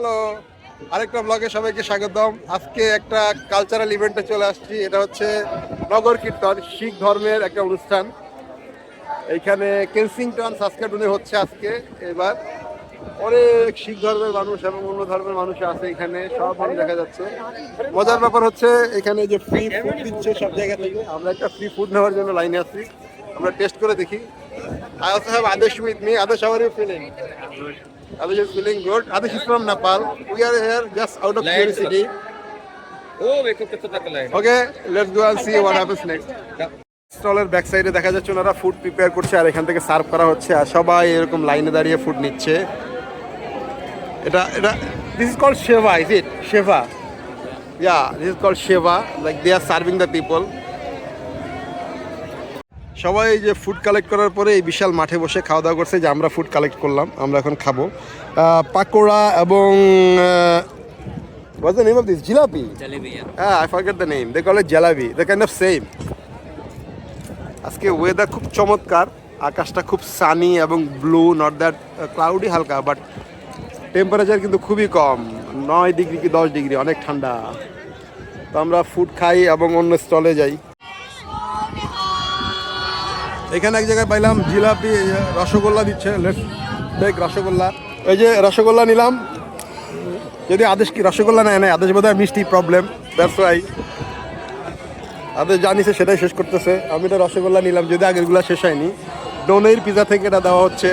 Hello আরেকটা ব্লগে সবাইকে স্বাগতম। আজকে একটা কালচারাল ইভেন্টে চলে আসছি। এটা হচ্ছে নগর কীর্তন শিখ ধর্মের একটা অনুষ্ঠান। এইখানে কেনসিংটন সাসকাটুনে হচ্ছে আজকে। এবার অনেক শিখ ধর্মের মানুষ এবং অন্য ধর্মের মানুষ আছে এখানে। সব মানুষ দেখা যাচ্ছে। মজার ব্যাপার হচ্ছে এখানে যে ফ্রি ফুড দিচ্ছে সব জায়গা থেকে আমরা একটা ফ্রি ফুড নেওয়ার জন্য লাইনে আছি। আমরা টেস্ট করে দেখি। with me. Adesh, how are you Adish is feeling good. Adish is from Nepal. We are here just out of Light curiosity. Okay, let's go and see what happens next. স্টলের back সাইডে দেখা যাচ্ছে ওনারা food prepare করছে আর এখান থেকে serve করা হচ্ছে আর সবাই এরকম লাইনে দাঁড়িয়ে ফুড নিচ্ছে এটা এটা this is call seva is it seva yeah this is call seva like they are serving the people সবাই যে ফুড কালেক্ট করার পরে এই বিশাল মাঠে বসে খাওয়া দাওয়া করছে যে আমরা ফুড কালেক্ট করলাম আমরা এখন খাব পাকোড়া এবং What's the name of this? Jilapi? Jalebi, yeah. Ah, I forget the name. They call it আজকে ওয়েদার খুব চমৎকার আকাশটা খুব সানি এবং ব্লু নট দ্যাট ক্লাউডি হালকা বাট টেম্পারেচার কিন্তু খুবই কম নয় ডিগ্রি কি দশ ডিগ্রি অনেক ঠান্ডা তো আমরা ফুড খাই এবং অন্য স্টলে যাই এখানে এক জায়গায় পাইলাম জিলাপি, রসগোল্লা দিচ্ছে লেটস রসগোল্লা। এই যে রসগোল্লা নিলাম। যদি আদেশ কি, রসগোল্লা নেয় না আদেশ বোধহয় মিষ্টি প্রবলেম ওয়াই আদেশ জানিছে সেটাই শেষ করতেছে। আমি এটা রসগোল্লা নিলাম, যদি আগেরগুলো শেষ হয়নি। ডোনের পিজা থেকে এটা দেওয়া হচ্ছে।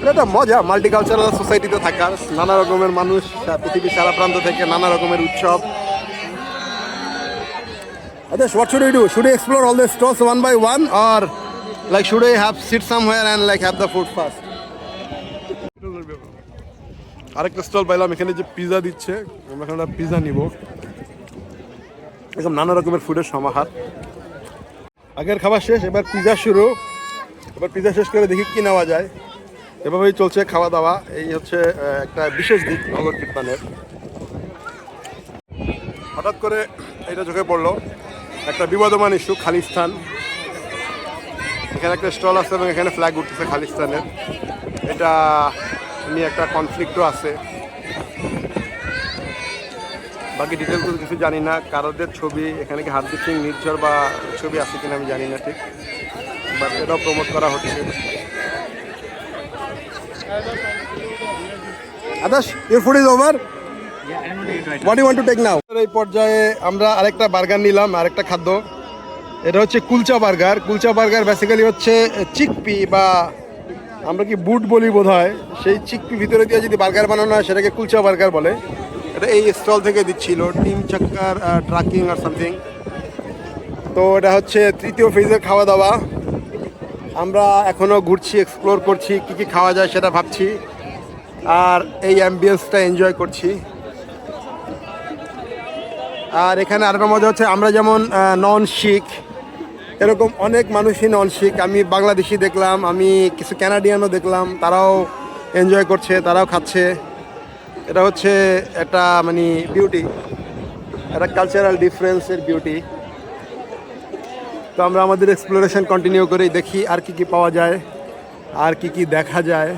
এটা একটা মজা মাল্টিকালচারাল সোসাইটিতে থাকার, নানা রকমের মানুষ, পৃথিবীর সারা প্রান্ত থেকে নানা রকমের উৎসব। আদেশ what should we do? Should we explore all the stores one by one or, like, should we have sit somewhere and, like, have the food first? আরেকটা স্টল পাইলাম, এখানে যে পিজা দিচ্ছে, আমরা এখানে পিজা নিব। এরকম নানা রকমের ফুডের সমাহার। আগের খাবার শেষ, এবার পিজা শুরু। এবার পিজা শেষ করে দেখি কি নেওয়া যায়। এভাবেই চলছে খাওয়া দাওয়া এই হচ্ছে একটা বিশেষ দিক, নগর কীর্তনের। হঠাৎ করে এটা চোখে পড়ল। একটা বিবাদমান ইস্যু, খালিস্তান। এখানে একটা স্টল আছে এবং এখানে ফ্ল্যাগ উঠতেছে খালিস্তানের। এটা নিয়ে একটা কনফ্লিক্টও আছে। বাকি ডিটেলস কিছু জানি না। কারোদের ছবি, এখানে কি হারদীপ সিং নির্ঝর বা ছবি আছে কিনা আমি জানি না ঠিক। বাট এটাও প্রমোট করা হচ্ছে। আদাস your food is over what you want to take now এই পর্যায়ে আমরা আরেকটা বার্গার নিলাম, আরেকটা খাদ্য। এটা হচ্ছে kulcha burger. Kulcha burger basically হচ্ছে চিকপি বা আমরা কি বুট বলি বোধ হয় সেই ভিতরে দিয়ে যদি বার্গার বানানো হয়, সেটাকে কুলচা বার্গার বলে। এটা এই স্টল থেকে আর সামথিং তো এটা হচ্ছে তৃতীয় ফেজের খাওয়া দাওয়া আমরা এখনও ঘুরছি এক্সপ্লোর করছি, কী কী খাওয়া যায় সেটা ভাবছি। আর এই অ্যাম্বিয়েন্সটা এনজয় করছি। আর এখানে আরেকটা মজা হচ্ছে, আমরা যেমন নন শিখ এরকম অনেক মানুষই নন শিখ আমি বাংলাদেশি দেখলাম, আমি কিছু ক্যানাডিয়ানও দেখলাম, তারাও এনজয় করছে, তারাও খাচ্ছে। এটা হচ্ছে একটা মানে বিউটি একটা কালচারাল ডিফারেন্সের বিউটি তো আমরা আমাদের এক্সপ্লোরেশন কন্টিনিউ করেই দেখি, আর কি কি পাওয়া যায়, আর কি কি দেখা যায়।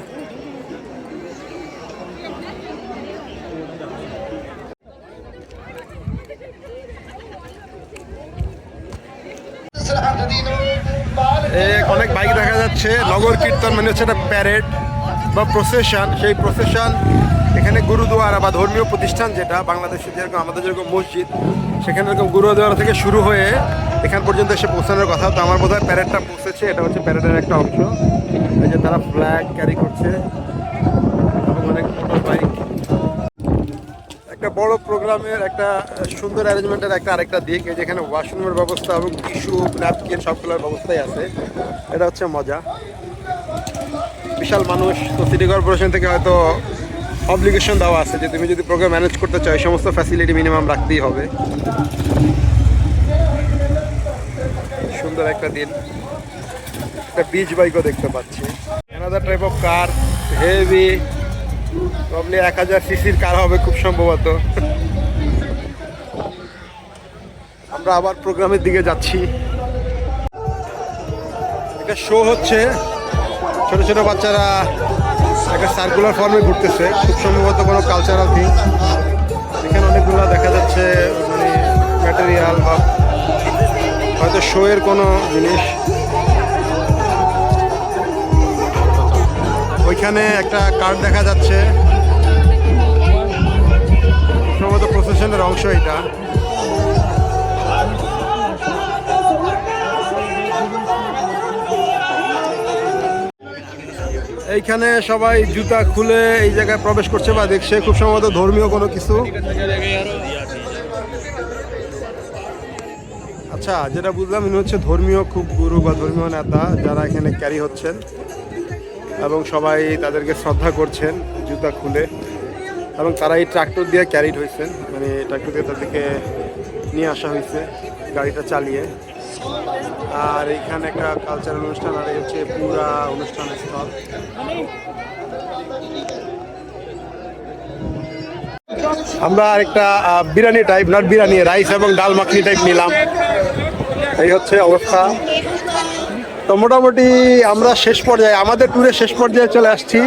অনেক বাইক দেখা যাচ্ছে। নগর কীর্তন মানে হচ্ছে একটা প্যারেড বা প্রসেশন সেই প্রসেশন এখানে গুরুদুয়ারা বা ধর্মীয় প্রতিষ্ঠান যেটা, বাংলাদেশে যেরকম, আমাদের যেরকম মসজিদ, সেখানে এরকম গুরুদুয়ারা থেকে শুরু হয়ে এখান পর্যন্ত এসে পৌঁছানোর কথা। তো আমার বোধহয় প্যারেডটা পৌঁছেছে। এটা হচ্ছে প্যারেডের একটা অংশ। এই যে তারা ফ্ল্যাগ ক্যারি করছে। একটা বড় প্রোগ্রামের একটা সুন্দর অ্যারেঞ্জমেন্টের একটা আরেকটা দিক যেখানে ওয়াশরুমের ব্যবস্থা এবং টিস্যু, ন্যাপকিন সবগুলোর ব্যবস্থাই আছে। এটা হচ্ছে মজা। বিশাল মানুষ, তো সিটি কর্পোরেশন থেকে হয়তো অব্লিগেশন দেওয়া আছে যে তুমি যদি প্রোগ্রাম ম্যানেজ করতে চাও সমস্ত ফ্যাসিলিটি মিনিমাম রাখতেই হবে। সুন্দর একটা দিন। একটা বিচ বাইকও দেখতে পাচ্ছি। Another type of car heavy probably এক হাজার সিসির কার হবে খুব সম্ভবত। আমরা আবার প্রোগ্রামের দিকে যাচ্ছি। একটা শো হচ্ছে। ছোট ছোট বাচ্চারা একটা সার্কুলার ফর্মে ঘুরতেছে। খুব সম্ভবত কোনো কালচারাল থিং এখানে অনেকগুলো দেখা যাচ্ছে মানে ম্যাটেরিয়াল বা হয়তো এর কোনো জিনিস। ওইখানে একটা কার্ড দেখা যাচ্ছে। সম্ভবত প্রসেশনের অংশ এটা। এইখানে সবাই জুতা খুলে এই জায়গায় প্রবেশ করছে বা দেখছে, খুব সম্ভবত ধর্মীয় কোনো কিছু। আচ্ছা যেটা বুঝলাম, ইনি হচ্ছে ধর্মীয় খুব গুরু বা ধর্মীয় নেতা যারা এখানে ক্যারি হচ্ছেন। এবং সবাই তাদেরকে শ্রদ্ধা করছেন জুতা খুলে। এবং তারা এই ট্রাক্টর দিয়ে ক্যারিড হয়েছেন। মানে ট্রাক্টর দিয়ে তাদেরকে নিয়ে আসা হয়েছে গাড়িটা চালিয়ে। আর এইখানে একটা কালচারাল অনুষ্ঠান, আর হচ্ছে পুরা অনুষ্ঠান স্থল। আমরা আরেকটা biryani type not biryani rice এবং ডাল মাখনি টাইপ নিলাম। এই হচ্ছে অবস্থা। তো মোটামুটি আমরা শেষ পর্যায়ে, আমাদের ট্যুরের শেষ পর্যায়ে চলে আসছি।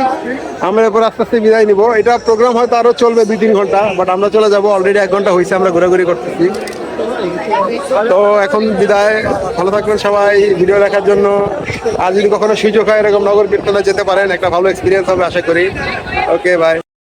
আমরা এরপর আস্তে আস্তে বিদায় নিব। এটা প্রোগ্রাম হয়তো আরও চলবে দুই তিন ঘণ্টা বাট আমরা চলে যাব। অলরেডি এক ঘণ্টা হয়েছে আমরা ঘোরাঘুরি করতেছি। তো এখন বিদায়। ভালো থাকবেন সবাই ভিডিও দেখার জন্য। আর যদি কখনো সুযোগ হয়, এরকম নগর কীর্তনে যেতে পারেন, একটা ভালো এক্সপিরিয়েন্স হবে, আশা করি। Okay bye